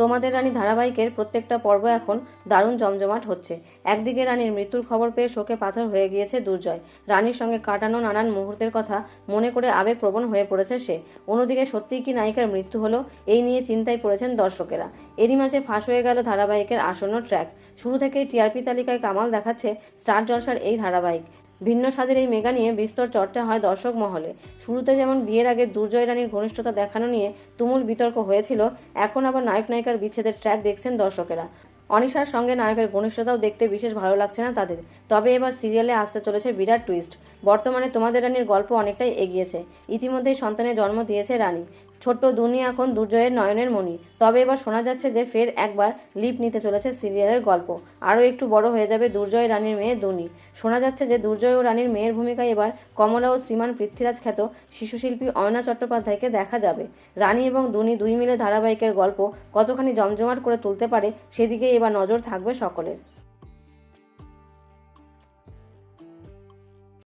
তোমাদের রানী ধারাবাহিকের প্রত্যেকটা পর্ব এখন দারুণ জমজমাট হচ্ছে। একদিকে রানীর মৃত্যুর খবর পেয়ে শোকে পাথর হয়ে গিয়েছে দুর্জয়। রানীর সঙ্গে কাটানো নানান মুহূর্তের কথা মনে করে আবেগপ্রবণ হয়ে পড়েছে সে। অন্যদিকে সত্যিই কি নায়িকার মৃত্যু হলো, এই নিয়ে চিন্তায় পড়েছেন দর্শকেরা। এরই মাঝে ফাঁস হয়ে গেল ধারাবাহিকের আসন্ন ট্র্যাক। শুরু থেকেই টিআরপি তালিকায় কামাল দেখাচ্ছে স্টার জলসার এই ধারাবাহিক। ভিন্ন স্বাদের এই মেগা নিয়ে বিস্তর চর্চা হয় দর্শক মহলে। শুরুতে যেমন বিয়ের আগে দুর্জয় রানীর ঘনিষ্ঠতা দেখানো নিয়ে তুমুল বিতর্ক হয়েছিল, এখন আবার নায়ক নায়িকার বিচ্ছেদের ট্র্যাক দেখছেন দর্শকেরা। অনিশার সঙ্গে নায়কের ঘনিষ্ঠতাও দেখতে বিশেষ ভালো লাগছে না তাদের। তবে এবার সিরিয়ালে আসতে চলেছে বিরাট টুইস্ট বর্তমানে তোমাদের রানীর গল্প অনেকটাই এগিয়েছে। ইতিমধ্যেই সন্তানের জন্ম দিয়েছে রানী। ছোট্ট দুনি এখন দুর্জয়ের নয়নের মণি। তবে এবার শোনা যাচ্ছে যে ফের একবার লিপ নিতে চলেছে সিরিয়ালের গল্প। আরও একটু বড় হয়ে যাবে দুর্জয় রানীর মেয়ে দুনি শোনা যাচ্ছে যে দুর্জয় ও রানীর মেয়ের ভূমিকায় এবার কমলা ও শ্রীমান পৃথ্বীরাজ খ্যাত শিশুশিল্পী অয়না চট্টোপাধ্যায়কে দেখা যাবে। রানী এবং দুনি দুই মিলে ধারাবাহিকের গল্প কতখানি জমজমাট করে তুলতে পারে সেদিকে এবার নজর থাকবে সকলের।